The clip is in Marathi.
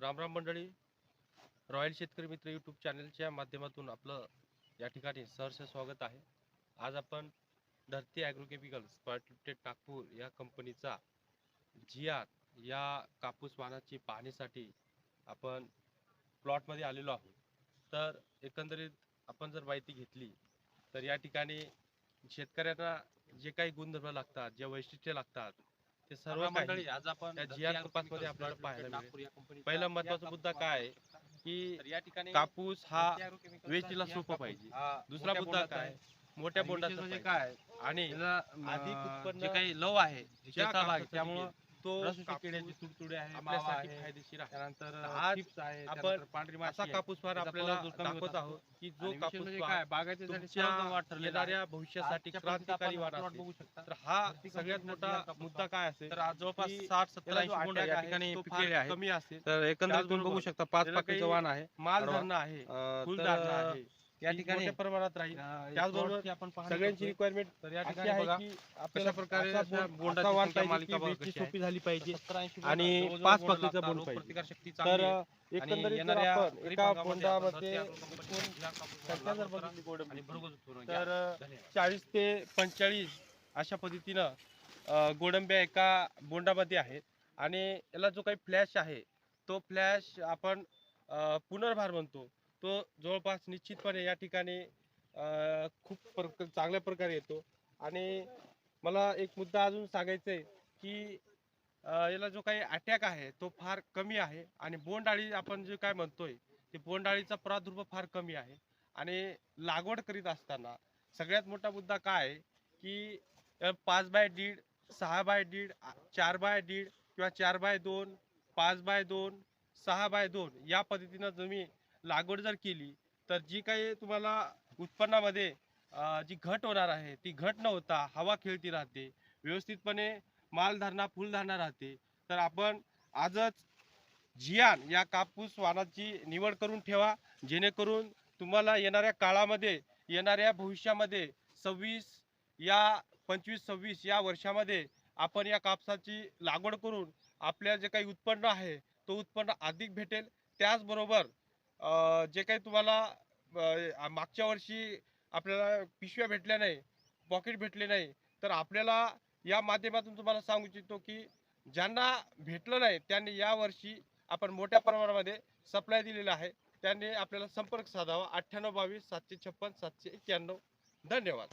रामराम मंडळी. रॉयल शेतकरी मित्र यूट्यूब चॅनलच्या माध्यमातून आपलं या ठिकाणी सहर्ष स्वागत आहे. आज आपण धरती ॲग्रोकेमिकल्स प्रायव्हेट नागपूर या कंपनीचा जिया या कापूस वाहनाची पाहणीसाठी आपण प्लॉटमध्ये आलेलो आहोत. तर एकंदरीत आपण जर माहिती घेतली तर या ठिकाणी शेतकऱ्यांना जे काही गुणधर्म लागतात जे वैशिष्ट्य लागतात ते सर्व मंडळी आज आपण त्या केमिकल्स आपल्याला पाहायला मिळेल. पहिला महत्त्वाचा मुद्दा काय आहे की या ठिकाणी कापूस हा वेचीला सोपं पाहिजे. दुसरा मुद्दा काय. मोठ्या बोंडाचा म्हणजे पाहिजे. काय आणि अधिक उत्पन्न जे काही लव आहे भाग त्यामुळं तो रसुशी कापूस किड्याची तुडतुडे आहे मावा आपल्यासाठी आहे. फायदेशीर आहे. त्यानंतर आज चिप्स आहे आपण त्यानंतर पांढरी माशी असा आहे. कापूस त्याचा आपल्याला फळं जो कमी दाखवत. आहोत की जो आणि विशेष कापूस म्हणजे वाहन काय बागायतीसाठी तुमच्या सर्वोत्तम वाट ठरलेला आहे. येणाऱ्या भविष्यासाठी आजच्या क्रांतिकारी आपण वाहन plot असेल. बघू शकता. तर हा सगळ्यात मोठा कापूस मुद्दा काय असेल? तर आज जवळपास की साठ सत्तर ऐंशी attack या आहे, ठिकाणी तो पिकलेले फार आहेत. कमी असेल. तर एकंदरीत तुम्ही त्याचबरोबर बघू शकता पाच त्याला पाकळीचं काही आहे. माल. धरणं आहे अं, तर, आहे. या ठिकाणी मोठ्या प्रमाणात राहील त्याचबरोबर आपण सगळ्यांची. रिक्वायरमेंट तर या ठिकाणी आहे बघा प्रकारे अशा बोंडाची संख्या मालिका बघा कशी. सोपी झाली पाहिजे 70-80 आणि जवळजवळ पाच बोंड पाकळीचं लागतात. बोंड रोग पाहिजे. प्रतिकारशक्ती तर चांगली आहे. अं, आणि एकंदरीत जर येणाऱ्या आपण खरीप एका हंगामामध्ये आपण बोंडामध्ये धरती ॲग्रो कंपनीचा जिया कापूस संख्या जर लागवड करा बघितली गोडंबी, आणि भरघोस उत्पन्न घ्या. तर अं, धन्यवाद. चाळीस ते पंचेचाळीस अशा पद्धतीनं अ, गोडंब्या एका बोंडामध्ये आहेत आणि याला जो काही फ्लॅश आहे तो फ्लॅश आपण अ, पुनर्भार म्हणतो तो जवळपास निश्चितपणे या ठिकाणी खूप प्र चांगल्या प्रकारे येतो. आणि मला एक मुद्दा अजून सांगायचा आहे की याला जो काही अटॅक आहे तो फार कमी आहे. आणि बोंडाळी आपण जे काय म्हणतोय ते बोंडअळीचा प्रादुर्भाव फार कमी आहे. आणि लागवड करीत असताना सगळ्यात मोठा मुद्दा काय आहे की पाच बाय दीड सहा बाय दीड चार बाय दीड किंवा चार बाय दोन पाच बाय दोन सहा बाय दोन या पद्धतीनं तुम्ही लागवड जर केली तर जी काही तुम्हाला उत्पन्नामध्ये जी घट होणार आहे ती घट न होता हवा खेळती राहते व्यवस्थितपणे मालधारणा फुलधारणा राहते तर आपण आजच जियान या कापूस वाणाची निवड करून ठेवा जेणेकरून तुम्हाला येणाऱ्या काळामध्ये येणाऱ्या भविष्यामध्ये सव्वीस या पंचवीस सव्वीस या वर्षामध्ये आपण या कापसाची लागवड करून आपल्या जे काही उत्पन्न आहे तो उत्पन्न अधिक भेटेल. त्याचबरोबर जे काही तुम्हाला मागच्या वर्षी आपल्याला पिशव्या भेटल्या नाही पॉकेट भेटले नाही तर आपल्याला या माध्यमातून तुम्हाला सांगू इच्छितो की ज्यांना भेटलं नाही त्यांनी यावर्षी आपण मोठ्या प्रमाणामध्ये सप्लाय दिलेला आहे. त्यांनी आपल्याला संपर्क साधावा. अठ्ठ्याण्णव बावीस सातशे छप्पन सातशे एक्क्याण्णव. धन्यवाद.